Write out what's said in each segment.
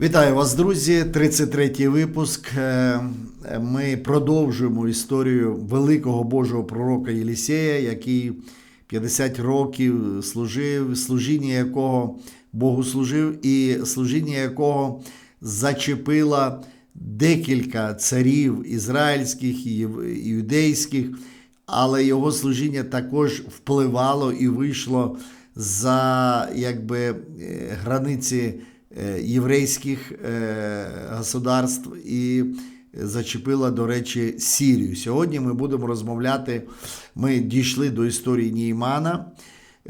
Вітаю вас, друзі! 33-й випуск. Е, Ми продовжуємо історію великого Божого пророка Єлісея, який 50 років служив, служіння якого Богу служив, і служіння якого зачепило декілька царів ізраїльських і юдейських, але його служіння також впливало і вийшло за якби, е, границі е, єврейських е, государств і зачепила, до речі, Сірію. Сьогодні ми будемо розмовляти. Ми дійшли до історії Ніймана.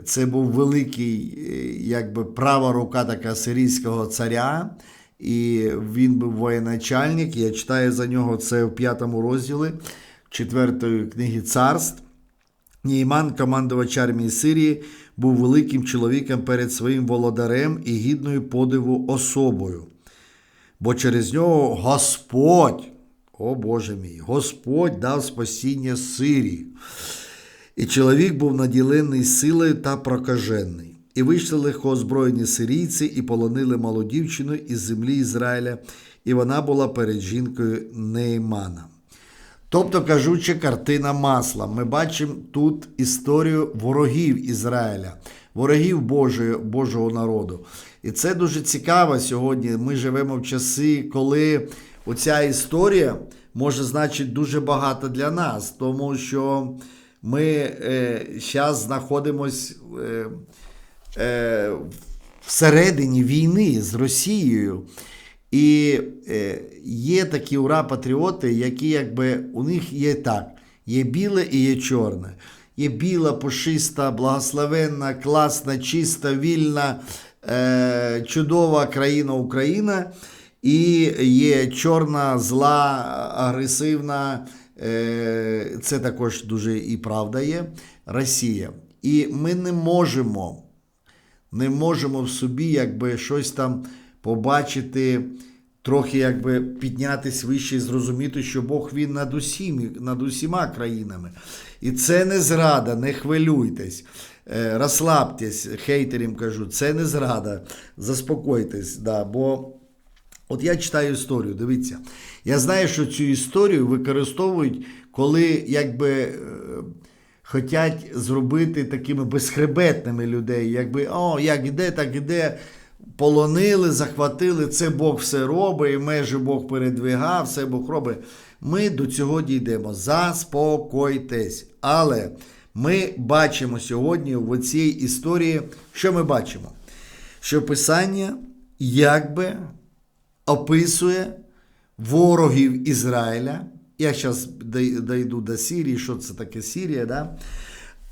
Це був великий, е, якби права рука така сирійського царя. І він був воєначальник. Я читаю за нього це в п'ятому розділі четвертої книги царств. Нійман, командувач армії Сирії, був великим чоловіком перед своїм володарем і гідною подиву особою. Бо через нього Господь, о Боже мій, Господь дав спасіння Сирії. І чоловік був наділений силою та прокажений. І вийшли легко озброєні сирійці і полонили малу дівчину із землі Ізраїля, і вона була перед жінкою Неймана. Тобто, кажучи, картина масла. Ми бачимо тут історію ворогів Ізраїля, ворогів Божої, Божого народу. І це дуже цікаво сьогодні. Ми живемо в часи, коли оця історія може значити дуже багато для нас, тому що ми е, зараз знаходимося е, е, всередині війни з Росією. І е, є такі ура-патріоти, які якби у них є так: є біле і є чорне. Є біла, пушиста, благословенна, класна, чиста, вільна, е, чудова країна Україна, і є чорна, зла, агресивна. Е, це також дуже і правда є Росія. І ми не можемо не можемо в собі якби щось там побачити, трохи якби піднятись вище і зрозуміти, що Бог він над усім, над усіма країнами. І це не зрада, не хвилюйтесь. Е, Розслабтесь, хейтерам кажу, це не зрада. Заспокойтесь, да, бо От я читаю історію, дивіться. Я знаю, що цю історію використовують, коли якби е, хотять зробити такими безхребетними людей, якби о, як іде, так іде. Полонили, захватили, це Бог все робить, і межі Бог передвигав, все Бог робить. Ми до цього дійдемо. Заспокойтесь. Але ми бачимо сьогодні в цій історії, що ми бачимо? Що Писання якби описує ворогів Ізраїля. Я зараз дійду до Сирії, що це таке Сирія, да?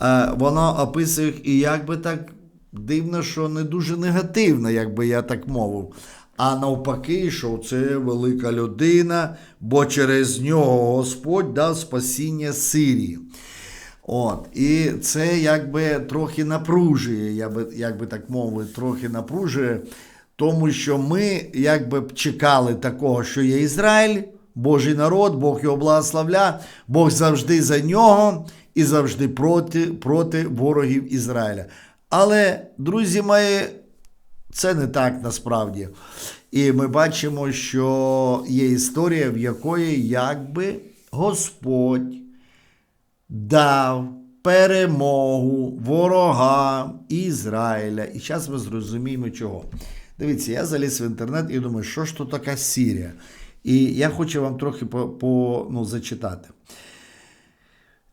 Е, воно описує їх і якби так дивно, що не дуже негативно, якби я так мовив. А навпаки, що це велика людина, бо через нього Господь дав спасіння Сирії. От, І це якби трохи напружує, я би, як би так мовити, трохи напружує, тому що ми якби чекали такого, що є Ізраїль, Божий народ, Бог його благословля, Бог завжди за нього і завжди проти, проти ворогів Ізраїля. Але, друзі мої, це не так насправді. І ми бачимо, що є історія, в якої якби Господь дав перемогу ворогам Ізраїля. І зараз ми зрозуміємо чого. Дивіться, я заліз в інтернет і думаю, що ж тут така Сірія? І я хочу вам трохи по, по, ну, зачитати.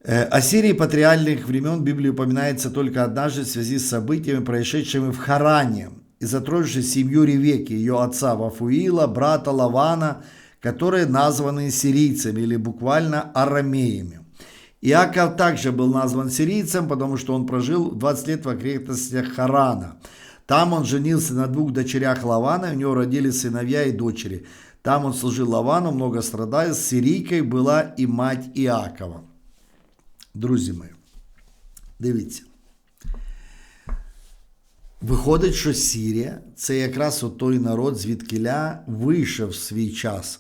Э, О Сирии патриальных времен Библии упоминается только однажды в связи с событиями, происшедшими в Харане, и затронувшей семью Ревеки, ее отца Вафуила, брата Лавана, которые названы сирийцами или буквально арамеями. Иаков также был назван сирийцем, потому что он прожил 20 лет в окрестностях Харана. Там он женился на двух дочерях Лавана, у него родились сыновья и дочери. Там он служил Лавану, много страдая. С сирийкой была и мать Иакова. Друзі мої, дивіться. Виходить, що Сірія це якраз той народ, звідкиля вийшов в свій час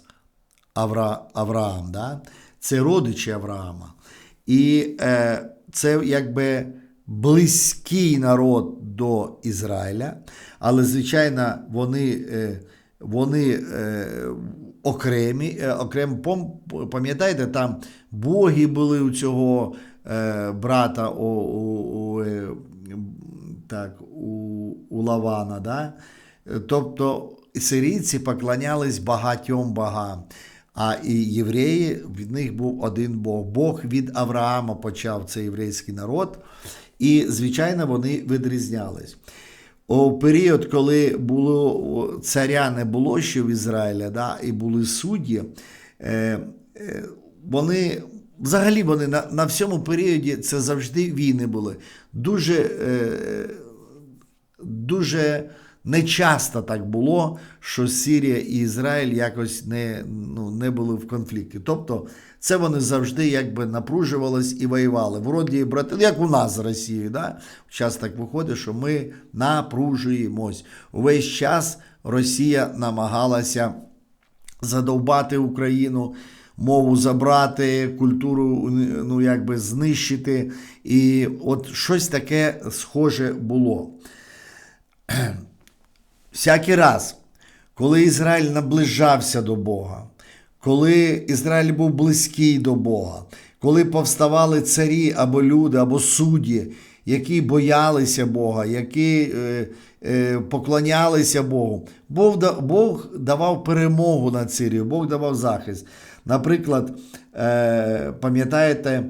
Авра, Авраам. Да? Це родичі Авраама. І е, це якби близький народ до Ізраїля, але, звичайно, вони е, вони е, окремі, е, окремо, пам'ятаєте, там боги були у цього е, брата у, у, у, так, у, у Лавана. Да? Тобто сирійці поклонялись багатьом богам. А і євреї, від них був один Бог. Бог від Авраама почав цей єврейський народ, і, звичайно, вони відрізнялись. У період, коли було царя не було ще в Ізраїлі, да, і були судді, е, е, вони взагалі вони на, на всьому періоді це завжди війни були. Дуже, е, дуже нечасто так було, що Сирія і Ізраїль якось не, ну, не були в конфлікті. Тобто це вони завжди якби напружувались і воювали. Вроді брати, як у нас з Росією. Да? Час так виходить, що ми напружуємось. Увесь час Росія намагалася задовбати Україну, мову забрати, культуру ну, якби знищити. І от щось таке схоже було. Всякий раз, коли Ізраїль наближався до Бога, коли Ізраїль був близький до Бога, коли повставали царі або люди, або судді, які боялися Бога, які е, е, поклонялися Богу, Бог, Бог давав перемогу над Сирією, Бог давав захист. Наприклад, е, пам'ятаєте,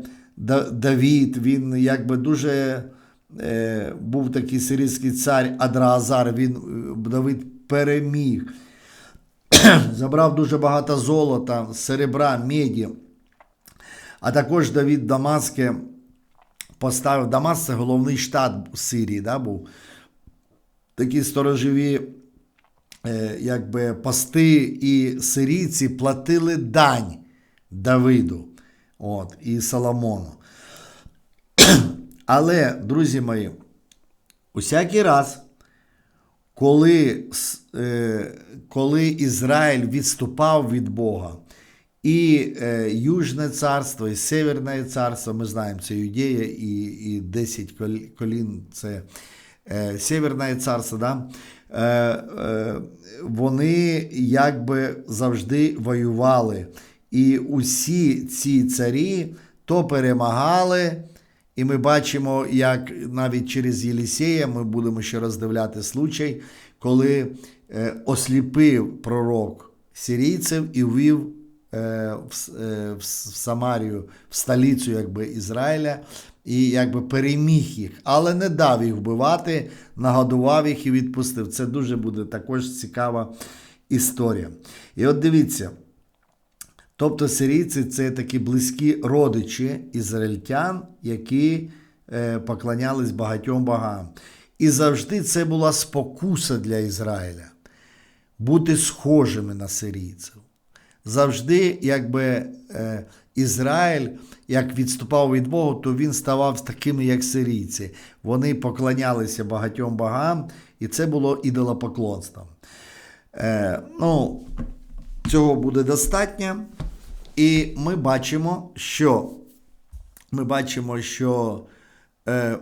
Давід, він якби дуже е, був такий сирійський цар Адраазар, він е, Давид переміг. Забрав дуже багато золота, серебра, меді. А також Давід Дамаске поставив Дамаск це головний штат Сирії, да, був. Такі сторожові е, якби, пости і сирійці платили дань Давиду от, і Соломону. Але, друзі мої, усякий раз, коли, е, коли Ізраїль відступав від Бога, і е, Южне царство, і Северне царство, ми знаємо, це Юдея, і, і 10 кол- колін це е, Северне царство, да? е, е, вони якби завжди воювали. І усі ці царі то перемагали, і ми бачимо, як навіть через Єлісея ми будемо ще роздивляти случай, коли осліпив пророк сирійців і ввів е, е, в Самарію, в столицю якби, Ізраїля, і якби переміг їх, але не дав їх вбивати, нагодував їх і відпустив. Це дуже буде також цікава історія. І от дивіться. Тобто сирійці це такі близькі родичі ізраїльтян, які е, поклонялись багатьом богам. І завжди це була спокуса для Ізраїля бути схожими на сирійців. Завжди, якби е, Ізраїль як відступав від Бога, то він ставав такими, як сирійці. Вони поклонялися багатьом богам, і це було ідолопоклонством. Е, ну, цього буде достатньо. І ми бачимо, що ми бачимо, що е,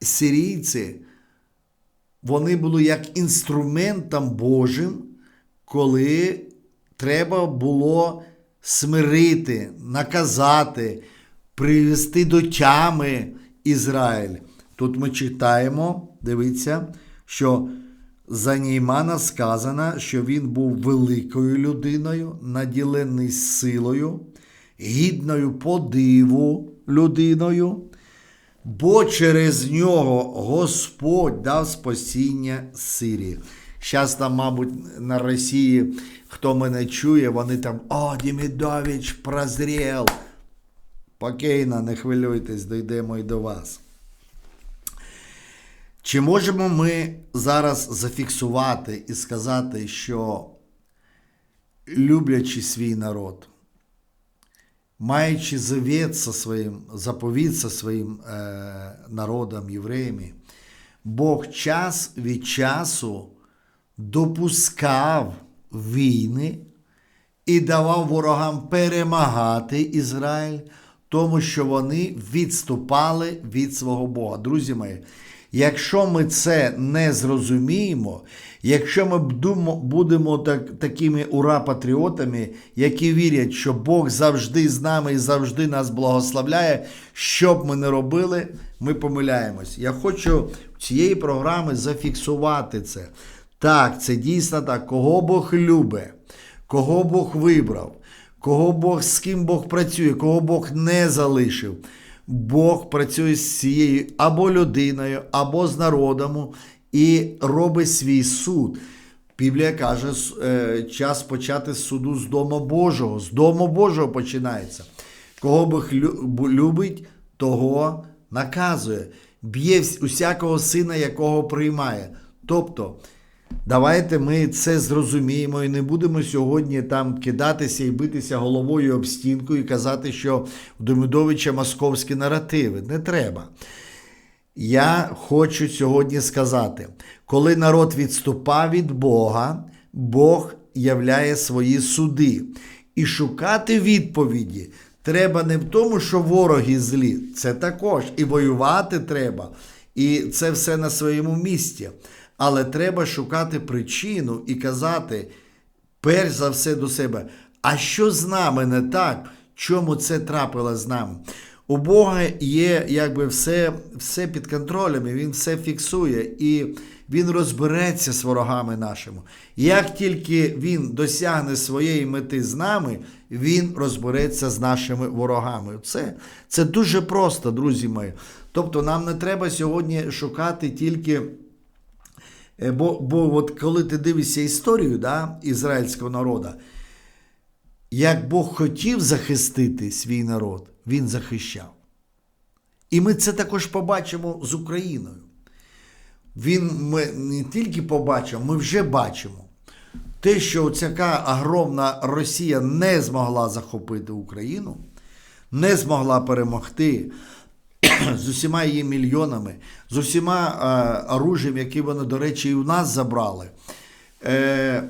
сирійці вони були як інструментом Божим, коли треба було смирити, наказати, привести до тями Ізраїль. Тут ми читаємо, дивіться, що за Неймана сказано, що він був великою людиною, наділений силою, гідною подиву людиною, бо через нього Господь дав спасіння Сирії. Зараз там, мабуть, на Росії, хто мене чує, вони там, о, Демідович прозрів. Спокійно, не хвилюйтесь, дійдемо і до вас. Чи можемо ми зараз зафіксувати і сказати, що люблячи свій народ, маючи завіт зі своїм, заповіт зі своїм е, народом, євреями, Бог час від часу допускав війни і давав ворогам перемагати Ізраїль, тому що вони відступали від свого Бога. Друзі мої, Якщо ми це не зрозуміємо, якщо ми будемо так, такими ура-патріотами, які вірять, що Бог завжди з нами і завжди нас благословляє, що б ми не робили, ми помиляємось. Я хочу цієї програми зафіксувати це. Так, це дійсно так, кого Бог любить, кого Бог вибрав, кого Бог з ким Бог працює, кого Бог не залишив. Бог працює з цією або людиною, або з народом і робить свій суд. Біблія каже, е, час почати з суду з Дому Божого. З Дому Божого починається. Кого Бог любить, того наказує. Б'є усякого сина, якого приймає. Тобто, Давайте ми це зрозуміємо і не будемо сьогодні там кидатися і битися головою об стінку і казати, що у Демидовича московські наративи. Не треба. Я хочу сьогодні сказати, коли народ відступав від Бога, Бог являє свої суди. І шукати відповіді треба не в тому, що вороги злі, це також. І воювати треба. І це все на своєму місці. Але треба шукати причину і казати, перш за все до себе, а що з нами не так? Чому це трапило з нами? У Бога є якби все, все під контролем, і він все фіксує, і він розбереться з ворогами нашими. Як тільки він досягне своєї мети з нами, він розбереться з нашими ворогами. Це, це дуже просто, друзі мої. Тобто нам не треба сьогодні шукати тільки. Е, Бо, бо от коли ти дивишся історію да, ізраїльського народу, як Бог хотів захистити свій народ, він захищав. І ми це також побачимо з Україною. Він ми не тільки побачимо, ми вже бачимо. Те, що ця агромна Росія не змогла захопити Україну, не змогла перемогти з усіма її мільйонами, з усіма е, оружієм, які вони, до речі, і у нас забрали. Е,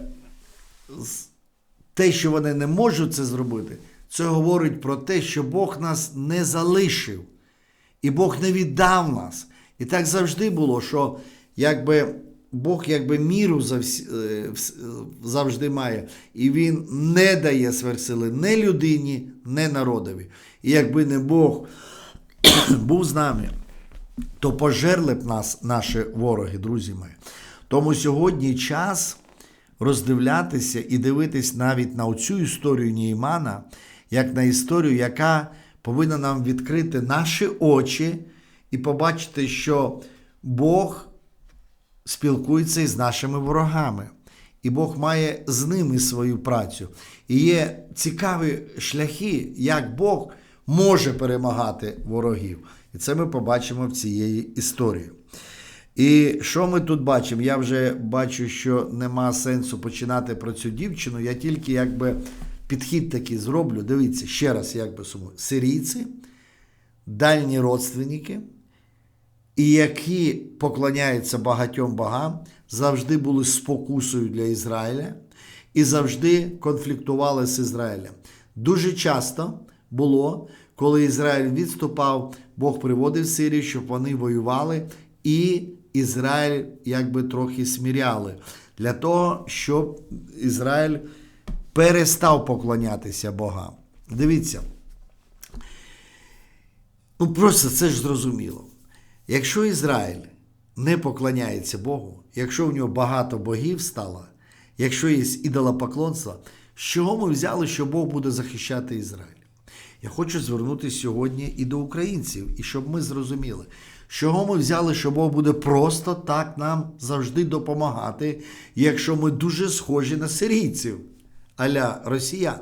те, що вони не можуть це зробити, це говорить про те, що Бог нас не залишив, і Бог не віддав нас. І так завжди було, що якби Бог якби міру е, е, завжди має, і Він не дає сверхсили не людині, не народові. І якби не Бог був з нами, то пожерли б нас наші вороги, друзі мої. Тому сьогодні час роздивлятися і дивитись навіть на цю історію Неймана, як на історію, яка повинна нам відкрити наші очі і побачити, що Бог спілкується із нашими ворогами. І Бог має з ними свою працю. І є цікаві шляхи, як Бог може перемагати ворогів. І це ми побачимо в цієї історії. І що ми тут бачимо? Я вже бачу, що нема сенсу починати про цю дівчину. Я тільки якби підхід такий зроблю. Дивіться, ще раз, якби сумую. Сирійці, дальні родственники, і які поклоняються багатьом богам, завжди були спокусою для Ізраїля і завжди конфліктували з Ізраїлем. Дуже часто було, коли Ізраїль відступав, Бог приводив Сирію, щоб вони воювали, і Ізраїль якби трохи сміряли для того, щоб Ізраїль перестав поклонятися богам. Дивіться. Ну просто це ж зрозуміло. Якщо Ізраїль не поклоняється Богу, якщо в нього багато богів стало, якщо є ідолопоклонство, з чого ми взяли, що Бог буде захищати Ізраїль? Я хочу звернутися сьогодні і до українців, і щоб ми зрозуміли, чого ми взяли, що Бог буде просто так нам завжди допомагати, якщо ми дуже схожі на сирійців, аля росіян.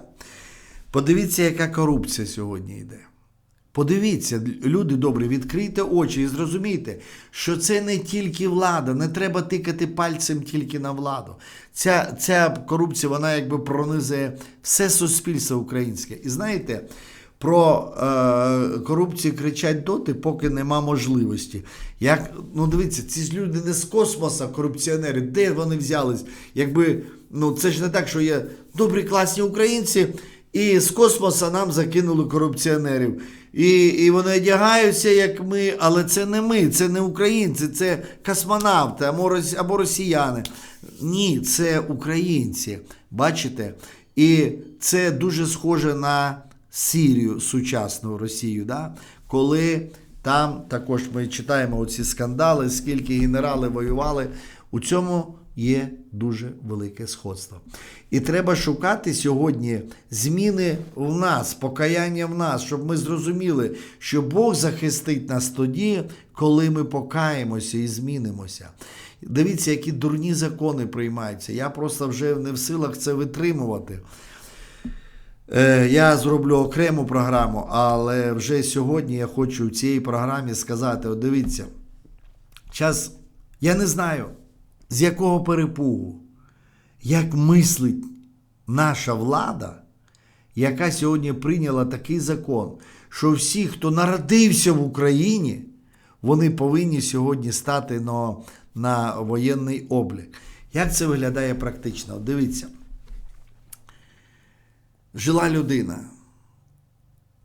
Подивіться, яка корупція сьогодні йде. Подивіться, люди добрі, відкрийте очі і зрозумійте, що це не тільки влада, не треба тикати пальцем тільки на владу. Ця, ця корупція, вона якби пронизує все суспільство українське. І знаєте, про е, корупцію кричать доти, поки нема можливості. Як, ну дивіться, ці ж люди не з космоса, корупціонери, де вони взялись? Якби, ну це ж не так, що є добрі класні українці. І з космоса нам закинули корупціонерів. І, і вони одягаються, як ми, але це не ми, це не українці, це космонавти або, рос- або росіяни. Ні, це українці. Бачите? І це дуже схоже на Сірію, сучасну Росію, да? коли там також ми читаємо оці скандали, скільки генерали воювали. У цьому є дуже велике сходство. І треба шукати сьогодні зміни в нас, покаяння в нас, щоб ми зрозуміли, що Бог захистить нас тоді, коли ми покаємося і змінимося. Дивіться, які дурні закони приймаються. Я просто вже не в силах це витримувати. Е, Я зроблю окрему програму, але вже сьогодні я хочу в цій програмі сказати: от дивіться, час, я не знаю, з якого перепугу, як мислить наша влада, яка сьогодні прийняла такий закон, що всі, хто народився в Україні, вони повинні сьогодні стати на, на воєнний облік. Як це виглядає практично? Дивіться жила людина.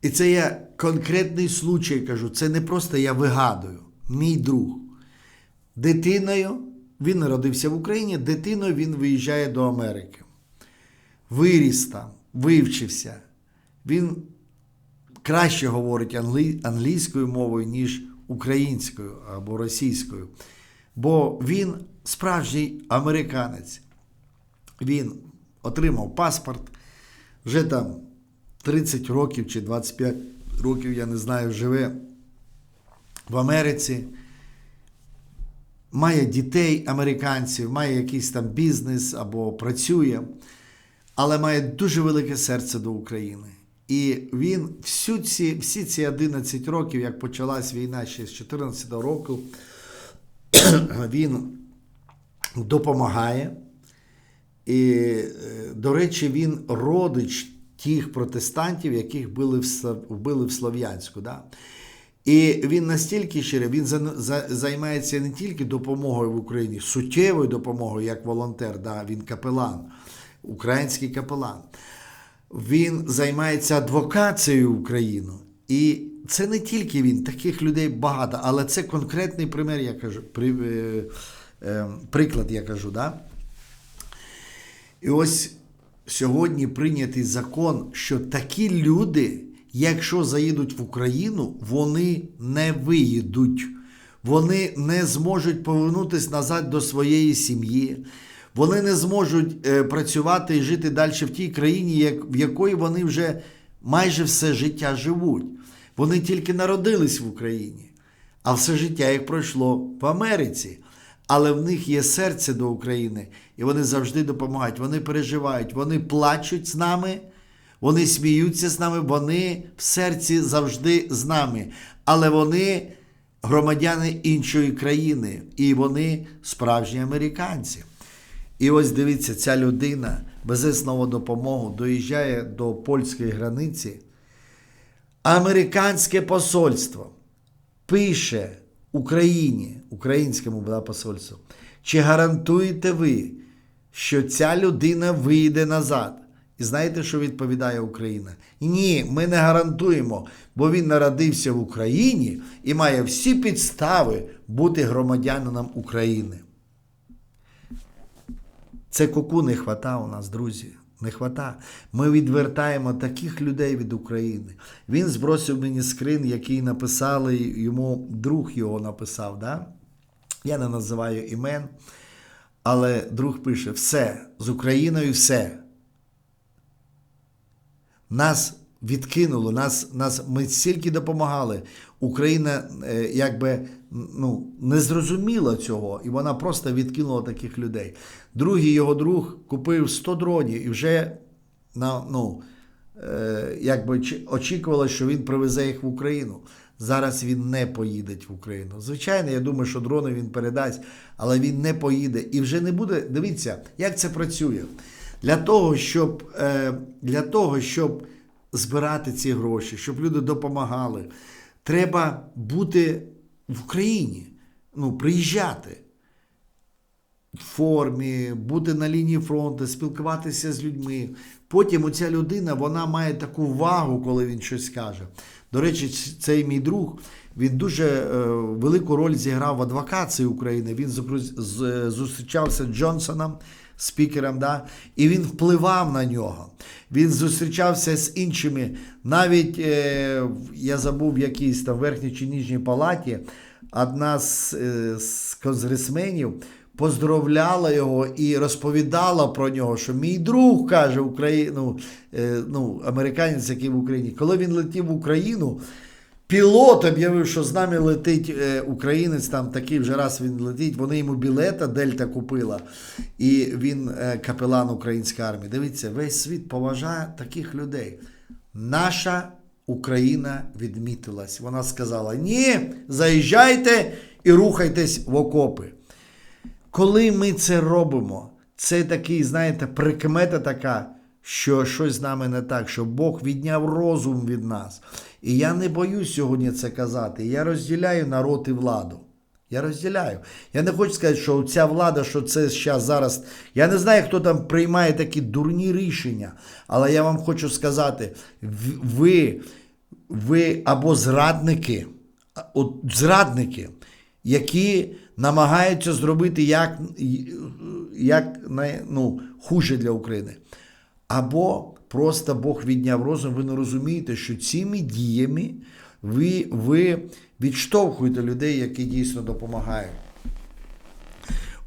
І це я конкретний случай кажу. Це не просто я вигадую. Мій друг. Дитиною він народився в Україні, дитиною він виїжджає до Америки. Виріс там, вивчився. Він краще говорить англі... англійською мовою, ніж українською або російською. Бо він справжній американець. Він отримав паспорт, вже там 30 років чи 25 років, я не знаю, живе в Америці, має дітей американців, має якийсь там бізнес або працює, але має дуже велике серце до України. І він всю ці, всі ці 11 років, як почалась війна ще з 14 року, він допомагає. І, е, до речі, він родич тих протестантів, яких вбили в Слов'янську. Да? І він настільки щирий, він за- за- займається не тільки допомогою в Україні, суттєвою допомогою як волонтер, да? він капелан, український капелан. Він займається адвокацією в Україну. І це не тільки він, таких людей багато, але це конкретний пример, я кажу, при, е, е, приклад, я кажу. Да? І ось сьогодні прийнятий закон, що такі люди, якщо заїдуть в Україну, вони не виїдуть. Вони не зможуть повернутися назад до своєї сім'ї. Вони не зможуть е, працювати і жити далі в тій країні, в якої вони вже майже все життя живуть. Вони тільки народились в Україні, а все життя їх пройшло в Америці але в них є серце до України, і вони завжди допомагають. Вони переживають, вони плачуть з нами, вони сміються з нами, вони в серці завжди з нами. Але вони громадяни іншої країни, і вони справжні американці. І ось дивіться, ця людина везе знову допомогу, доїжджає до польської границі. Американське посольство пише Україні, українському посольству, чи гарантуєте ви, що ця людина вийде назад? І знаєте, що відповідає Україна? Ні, ми не гарантуємо, бо він народився в Україні і має всі підстави бути громадянином України. Це куку не хвата у нас, друзі. Не хвата. Ми відвертаємо таких людей від України. Він збросив мені скрин, який написали йому, друг його написав. Да? Я не називаю імен, але друг пише: все, з Україною все. Нас відкинуло, нас, нас, ми стільки допомагали. Україна е, якби ну, не зрозуміла цього, і вона просто відкинула таких людей. Другий його друг купив 100 дронів і вже на, ну, е, якби очікувало, що він привезе їх в Україну. Зараз він не поїде в Україну. Звичайно, я думаю, що дрони він передасть, але він не поїде і вже не буде. Дивіться, як це працює. Для того, щоб, е, для того, щоб збирати ці гроші, щоб люди допомагали, треба бути в Україні, ну, приїжджати. в формі, бути на лінії фронту, спілкуватися з людьми. Потім оця людина вона має таку вагу, коли він щось каже. До речі, цей мій друг. Він дуже е, велику роль зіграв в адвокації України. Він зустрічався з Джонсоном, спікером, да? і він впливав на нього. Він зустрічався з іншими. Навіть е, я забув в якійсь там верхній чи нижній палаті. Одна з, е, з конгресменів поздравляла його і розповідала про нього, що мій друг каже Україну, е, ну, американець, який в Україні, коли він летів в Україну. Пілот об'явив, що з нами летить е, українець, там такий вже раз він летить. Вони йому білета Дельта купила, і він е, капелан української армії. Дивіться, весь світ поважає таких людей. Наша Україна відмітилась. Вона сказала: ні, заїжджайте і рухайтесь в окопи. Коли ми це робимо, це такий, знаєте, прикмета така, що щось з нами не так, що Бог відняв розум від нас. І я не боюсь сьогодні це казати. Я розділяю народ і владу. Я розділяю. Я не хочу сказати, що ця влада, що це зараз зараз. Я не знаю, хто там приймає такі дурні рішення, але я вам хочу сказати: ви, ви або зрадники, от зрадники, які намагаються зробити як, як ну, хуже для України. Або просто Бог відняв розум, ви не розумієте, що цими діями ви, ви відштовхуєте людей, які дійсно допомагають.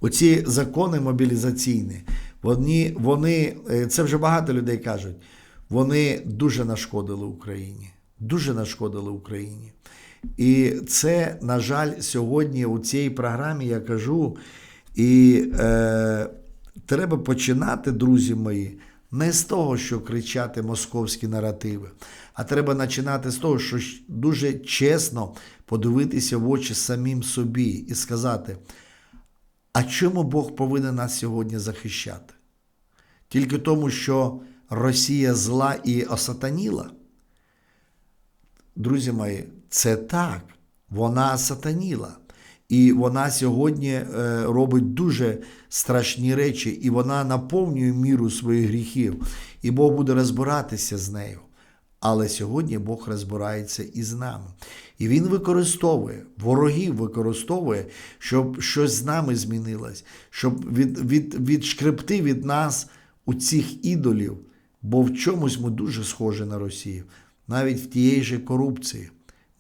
Оці закони мобілізаційні, вони, вони, е, це вже багато людей кажуть, вони дуже нашкодили Україні. Дуже нашкодили Україні. І це, на жаль, сьогодні у цій програмі я кажу, і е, треба починати, друзі мої, не з того, що кричати московські наративи, а треба починати з того, що дуже чесно подивитися в очі самим собі і сказати, а чому Бог повинен нас сьогодні захищати? Тільки тому, що Росія зла і осатаніла? Друзі мої, це так. Вона сатаніла. І вона сьогодні е, робить дуже страшні речі, і вона наповнює міру своїх гріхів. І Бог буде розбиратися з нею. Але сьогодні Бог розбирається і з нами. І Він використовує, ворогів використовує, щоб щось з нами змінилось, щоб від, від, відшкребти від нас у цих ідолів, бо в чомусь ми дуже схожі на Росію, навіть в тієї же корупції.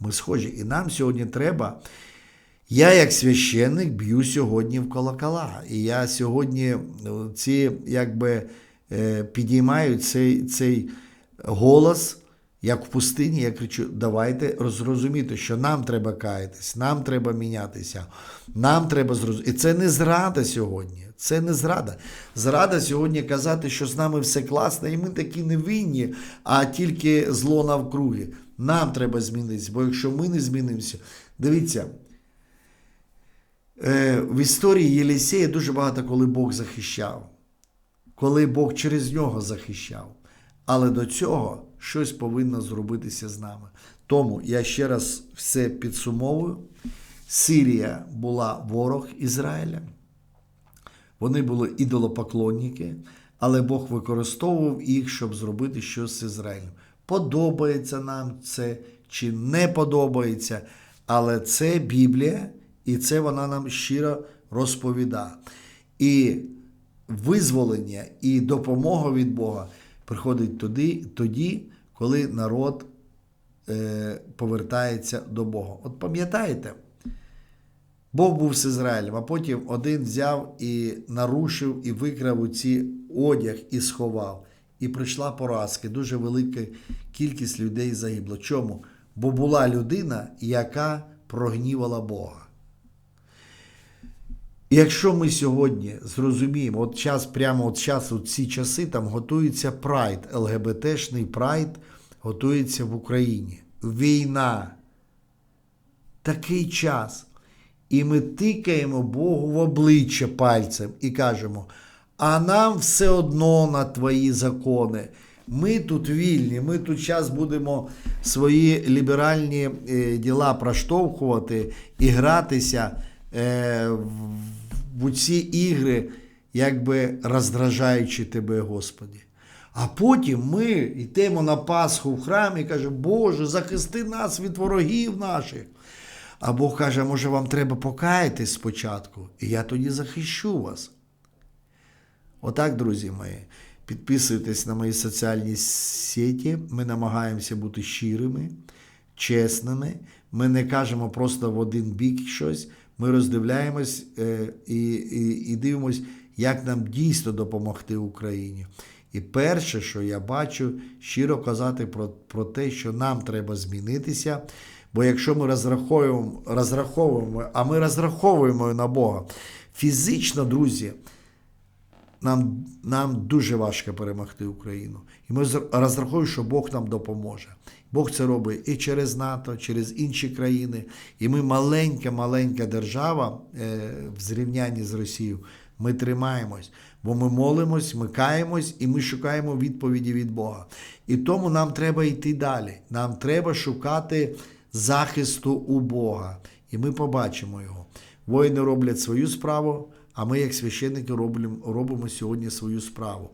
Ми схожі. І нам сьогодні треба. Я, як священник, б'ю сьогодні в колокола. І я сьогодні ну, ці, якби, е, підіймаю цей, цей голос, як в пустині, я кричу: давайте зрозуміти, що нам треба каятись, нам треба мінятися, нам треба зрозуміти. І це не зрада сьогодні. Це не зрада. Зрада сьогодні казати, що з нами все класно, і ми такі не винні, а тільки зло навкруги. Нам треба змінитися, бо якщо ми не змінимося, дивіться. Е, В історії Єлісея дуже багато коли Бог захищав, коли Бог через нього захищав. Але до цього щось повинно зробитися з нами. Тому я ще раз все підсумовую. Сирія була ворог Ізраїля. Вони були ідолопоклонники, але Бог використовував їх, щоб зробити щось з Ізраїлем. Подобається нам це чи не подобається, але це Біблія, і це вона нам щиро розповідає. І визволення і допомога від Бога приходить тоді, тоді коли народ е, повертається до Бога. От пам'ятаєте? Бог був з Ізраїлем, а потім один взяв і нарушив, і викрав у ці одяг і сховав. І прийшла поразка. Дуже велика кількість людей загибло. Чому? Бо була людина, яка прогнівала Бога. Якщо ми сьогодні зрозуміємо, от час, прямо от час, у ці часи там готується прайд, ЛГБТшний прайд готується в Україні. Війна. Такий час. І ми тикаємо Богу в обличчя пальцем і кажемо: а нам все одно на твої закони. Ми тут вільні, ми тут зараз будемо свої ліберальні е, діла проштовхувати і гратися е, в- ці ігри, якби роздражаючи тебе, Господі. А потім ми йдемо на Пасху в храм і кажемо, Боже, захисти нас від ворогів наших. А Бог каже, може, вам треба покаятись спочатку, і я тоді захищу вас. Отак, друзі мої, підписуйтесь на мої соціальні сеті. Ми намагаємося бути щирими, чесними. Ми не кажемо просто в один бік щось. Ми роздивляємось е, і, і, і дивимось, як нам дійсно допомогти Україні. І перше, що я бачу, щиро казати про, про те, що нам треба змінитися. Бо якщо ми розраховуємо, розраховуємо, а ми розраховуємо на Бога, фізично, друзі, нам, нам дуже важко перемогти Україну. І ми зр- розраховуємо, що Бог нам допоможе. Бог це робить і через НАТО, через інші країни. І ми маленька, маленька держава е, в зрівнянні з Росією. Ми тримаємось, бо ми молимось, ми каємось і ми шукаємо відповіді від Бога. І тому нам треба йти далі. Нам треба шукати захисту у Бога. І ми побачимо його. Воїни роблять свою справу, а ми, як священники, робимо, робимо сьогодні свою справу.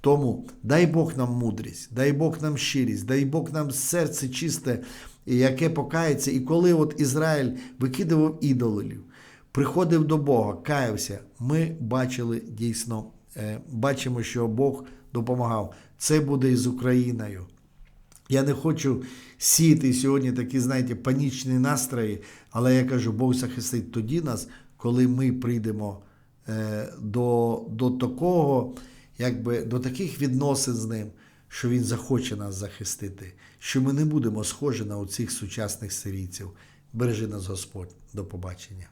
Тому дай Бог нам мудрість, дай Бог нам щирість, дай Бог нам серце чисте, яке покається. І коли от Ізраїль викидував ідолів, приходив до Бога, каявся, ми бачили дійсно, е, бачимо, що Бог допомагав. Це буде і з Україною. Я не хочу сіяти сьогодні такі, знаєте, панічні настрої, але я кажу, Бог захистить тоді нас, коли ми прийдемо до, до такого, якби до таких відносин з ним, що він захоче нас захистити, що ми не будемо схожі на оцих сучасних сирійців. Бережи нас Господь. До побачення.